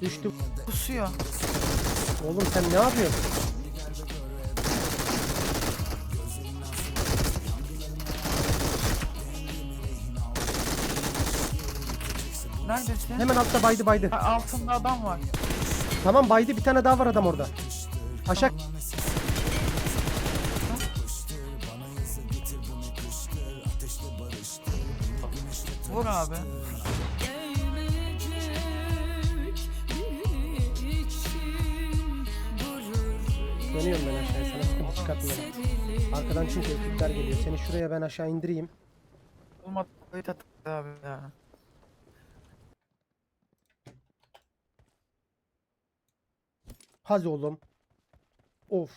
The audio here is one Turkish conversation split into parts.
Düştü. Kusuyor. Oğlum sen ne yapıyorsun? Neredesin? Hemen altta baydı baydı. Ha, altında adam var. Tamam baydı bir tane daha var adam orada. Aşağı. Vur abi. Dönüyorum ben aşağıya sana sıkıntı çıkartmıyorum. Arkadan çünkü ekipler geliyor. Seni şuraya ben aşağı indireyim. Olmadı. Abi ya. Hadi oğlum. Of.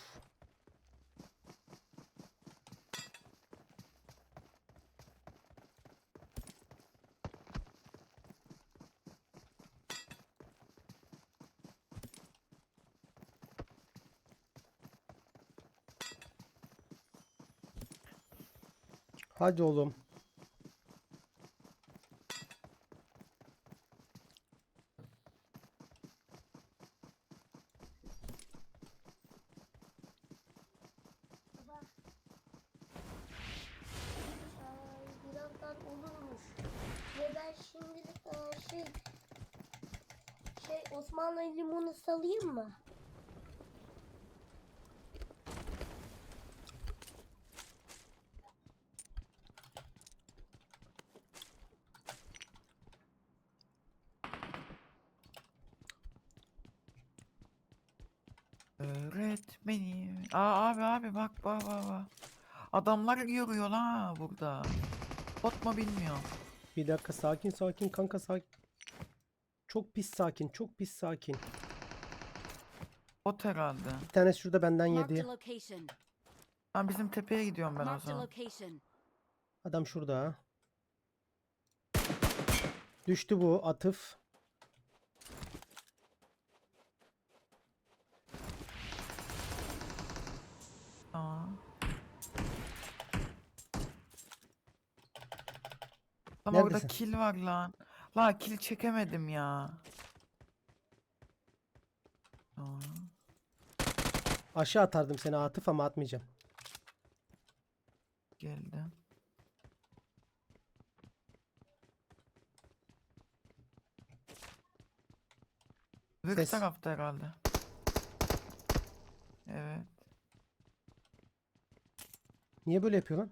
Hadi oğlum. E, şey şey Osmanlı limonu salayım mı? Öğretmenim. Aa abi abi bak bak bak bak. Adamlar yürüyor la burada. Bot mu bilmiyorum. Bir dakika sakin sakin kanka sakin. Çok pis sakin, çok pis sakin. Bot herhalde. Bir tanesi şurada benden yedi. Ben bizim tepeye gidiyorum ben o zaman. Adam şurada. Düştü bu atıf. Tamam. Orada Neredesin? kill var lan. La kill çekemedim ya. Tamam. Aşağı atardım seni atıf ama atmayacağım. Geldim. Öbür Ses. tarafta herhalde. Evet. Niye böyle yapıyor lan?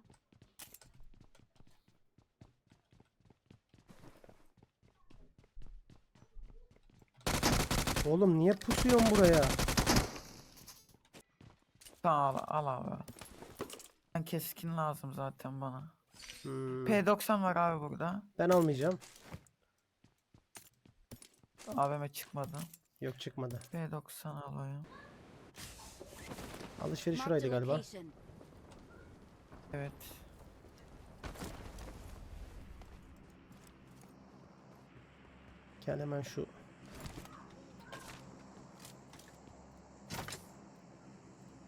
Oğlum niye pusuyorsun buraya? Tamam al, al abi. Ben keskin lazım zaten bana. Hmm, P90 var abi burada. ben almayacağım. AVM çıkmadı. Yok çıkmadı. P90 alayım. Alışveriş şuraydı galiba. Evet. Gel hemen şu.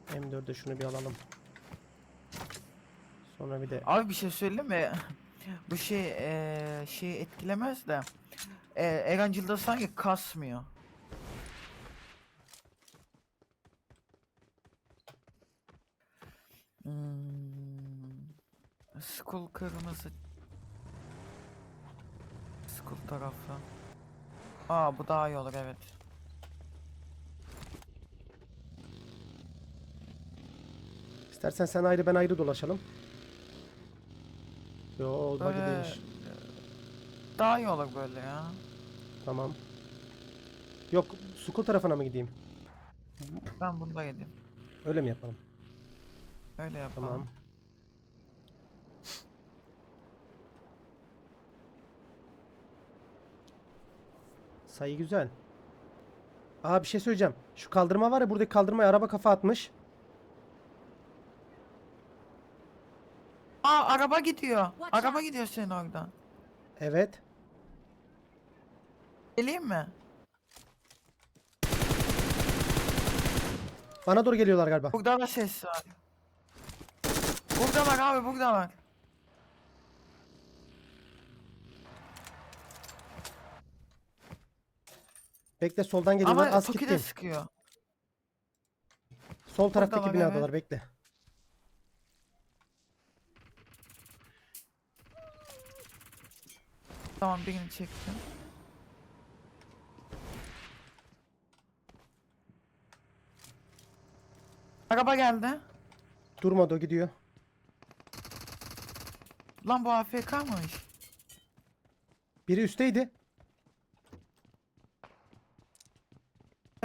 M4'e şunu bir alalım. Sonra bir de Abi bir şey söyleyeyim mi? Bu şey eee şey etkilemez de. Eee Erancıl'da sanki kasmıyor. Hmm. Skull kırmızı. Skull tarafı. Aa bu daha iyi olur evet. istersen sen ayrı ben ayrı dolaşalım. Yo buggy Böyle değilmiş. daha iyi olur böyle ya. Tamam. Yok Sukul tarafına mı gideyim? Ben bunda gideyim. Öyle mi yapalım? Öyle yapalım. Tamam. Sayı güzel. Aa bir şey söyleyeceğim. Şu kaldırma var ya buradaki kaldırmaya araba kafa atmış. Aa araba gidiyor. Watch Araba out. gidiyor senin oradan. Evet. Geleyim mi? Bana doğru geliyorlar galiba. Burada da ses var. Burada var abi burada var. Bekle soldan geliyorlar. Ama Az Toki de gittim. sıkıyor. Sol taraftaki Oradalar, binadalar evet. bekle. Tamam birini çektim. Araba geldi. Durmadı o gidiyor. Lan bu AFK'mış. Biri üstteydi.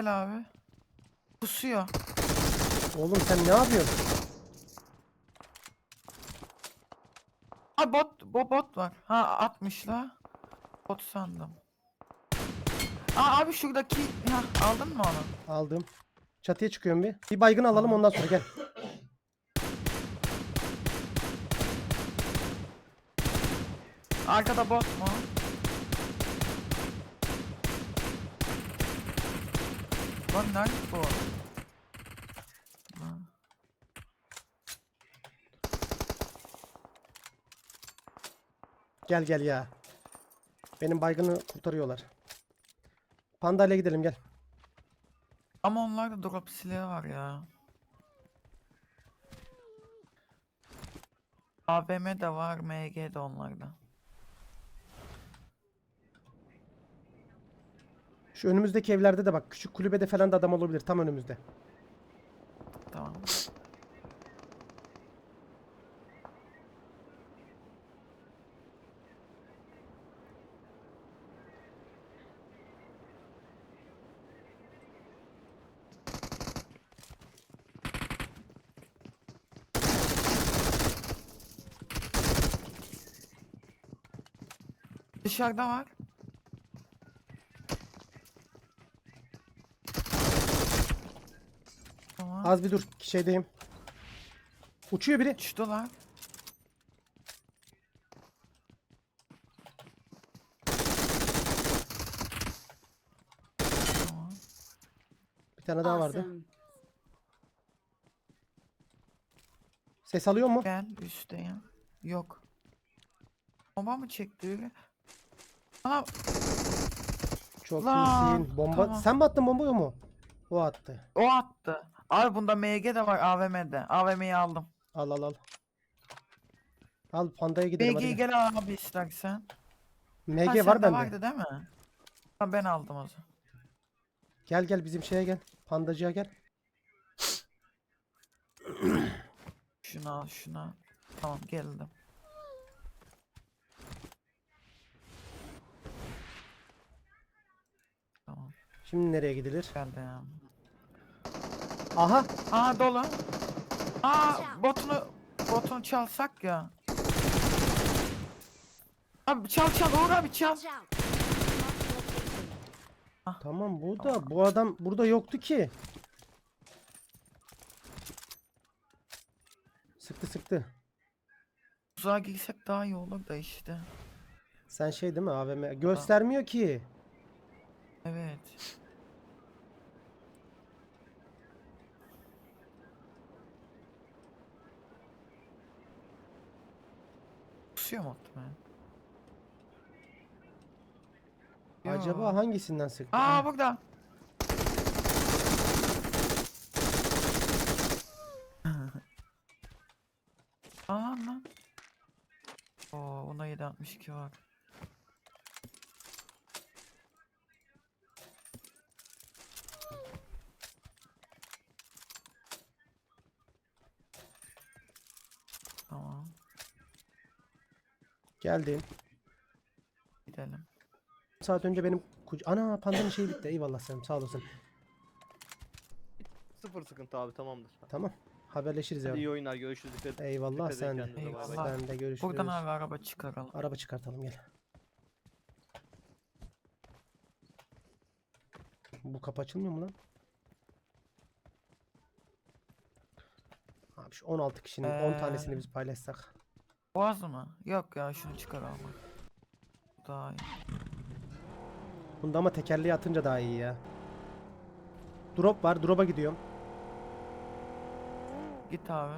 Gel abi. Pusuyor. Oğlum sen ne yapıyorsun? Ha bot, bo bot var. Ha atmış la. Bot sandım. Aa abi şuradaki ha aldın mı onu? Aldım. Çatıya çıkıyorum bir. Bir baygın alalım ondan sonra gel. Arkada bot mu? Lan nerede bu? Ha. Gel gel ya. Benim baygını kurtarıyorlar. Panda ile gidelim gel. Ama onlarda drop silahı var ya. AVM de var, MG de onlarda. Şu önümüzdeki evlerde de bak küçük kulübede falan da adam olabilir tam önümüzde. Tamam. Dışarıda var. Tamam. Az bir dur şeydeyim. Uçuyor biri. Uçtular. Tamam. Bir tane daha vardı. Awesome. Ses alıyor mu? Gel üstteyim. Yok. Bomba mı çekti öyle? Ana Çok Lan, iyisin. Bomba. tamam. Sen mi attın bombayı o mu? O attı. o attı. Abi bunda MG de var AVM'de. AVM'yi aldım. Al al al. Al pandaya gidelim MG'yi hadi. gel abi istersen. Ha, MG var sende bende. vardı değil mi? Ha, ben aldım o zaman. Gel gel bizim şeye gel. Pandacıya gel. Şunu al şunu al. Tamam geldim. Tamam Şimdi nereye gidilir? geldim. Aha. Aa dolu. Aa botunu botunu çalsak ya. Abi çal çal Uğur abi çal. Watch out. Marked a location. Tamam bu da bu adam burada yoktu ki. Sıktı sıktı. Uzağa girsek daha iyi olur da işte. Sen şey değil mi AVM? Göstermiyor ki. Evet. Kusuyor mu muhtemelen? Acaba Yo. hangisinden sıktı? Aa burada. Aa lan. Oo, ona 762 var. Tamam, Geldim. gidelim. Saat önce benim kuc- Ana pandanın şeyi bitti. Eyvallah senin sağ olasın. Sıfır sıkıntı abi tamamdır. Tamam. Haberleşiriz Hadi ya. iyi oyunlar görüşürüz. Dikkat. Eyvallah Dikkat edin sen de. kendinize, bay bay. Eyvallah. Sen de görüşürüz. Buradan abi araba çıkaralım. Araba çıkartalım gel. Bu kapı açılmıyor mu lan? Abi şu 16 kişinin 10 tanesini Ee, biz paylaşsak. Boğaz mı? Yok ya şunu çıkaralım. Daha iyi. Bunda ama tekerleği atınca daha iyi ya. Drop var. Drop'a gidiyorum. Git abi.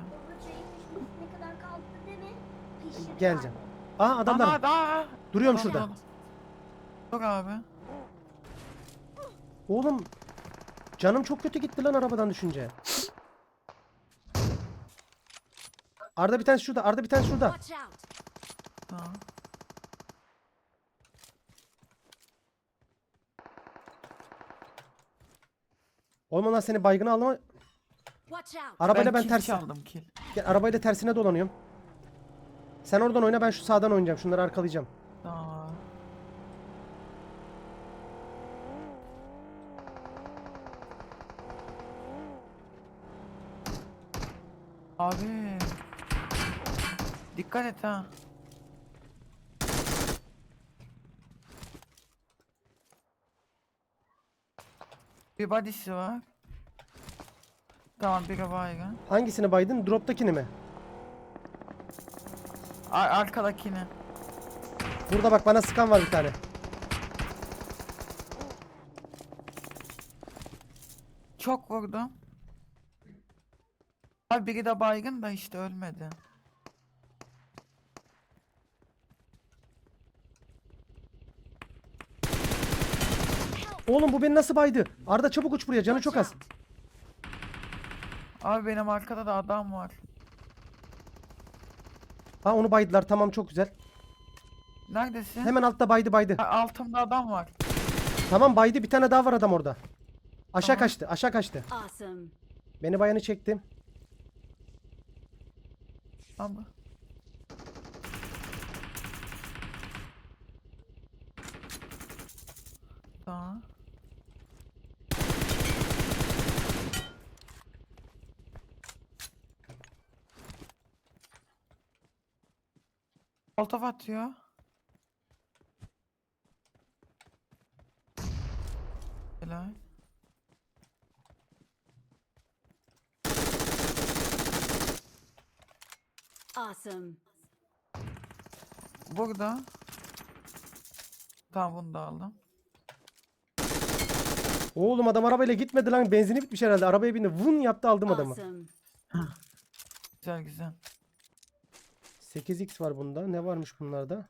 Ne kadar kaldı değil mi? Pişir Geleceğim. abi. Aa adamlar. Ana, aa, Duruyorum adam şurada. Dur abi. Oğlum canım çok kötü gitti lan arabadan düşünce. Arda bir tanesi şurada. Arda bir tanesi şurada. Watch out! Tamam. Olmadan seni baygına alma. Watch out! Arabayla ben, kill ters. çaldım kill. Gel, arabayla tersine dolanıyorum. Sen oradan oyna ben şu sağdan oynayacağım. Şunları arkalayacağım. Tamam. Abi. Dikkat et ha. Bir body'si var. Tamam biri baygın. Hangisini baydın? Drop'takini mi? Ar arkadakini. Burada bak bana sıkan var bir tane. Çok vurdum. Abi biri de baygın da işte ölmedi. Oğlum bu beni nasıl baydı? Arda çabuk uç buraya. Canı çok az. Abi benim arkada da adam var. Ha onu baydılar. Tamam çok güzel. Neredesin? Hemen altta baydı baydı. Ha, Altımda adam var. Tamam baydı. Bir tane daha var adam orada. Aşağı Tamam. kaçtı. Aşağı kaçtı. Awesome. Beni bayanı çekti. Abi. Tamam. Koltuğa atıyor. Helal. Awesome. Burada. Tamam bunu da aldım. Oğlum adam arabayla gitmedi lan. Benzini bitmiş herhalde. Arabaya bindi. Vın yaptı aldım adamı. Awesome. Güzel güzel. 8x var bunda. Ne varmış bunlarda?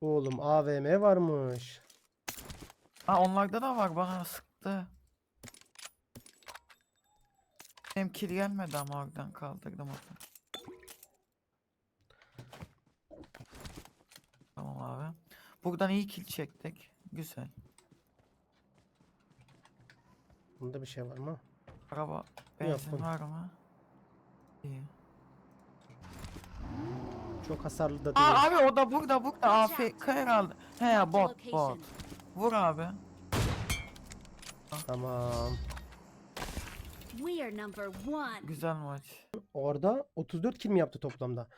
Oğlum AVM varmış. Ha onlarda da var bana sıktı. Benim kill gelmedi ama oradan kaldırdım onu. Tamam abi. Buradan iyi kill çektik. Güzel. Bunda bir şey var mı? Araba benzin oğlum. var mı? İyi. Çok hasarlı da değil. Aa abi o da burada burada. AFK herhalde. He bot bot. Vur abi. Tamam. We are number one. Güzel maç. Orada 34 kill mi yaptı toplamda?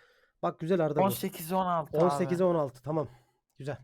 Bak güzel Arda bu. 18 16 abi. 18'e 16 tamam. Güzel.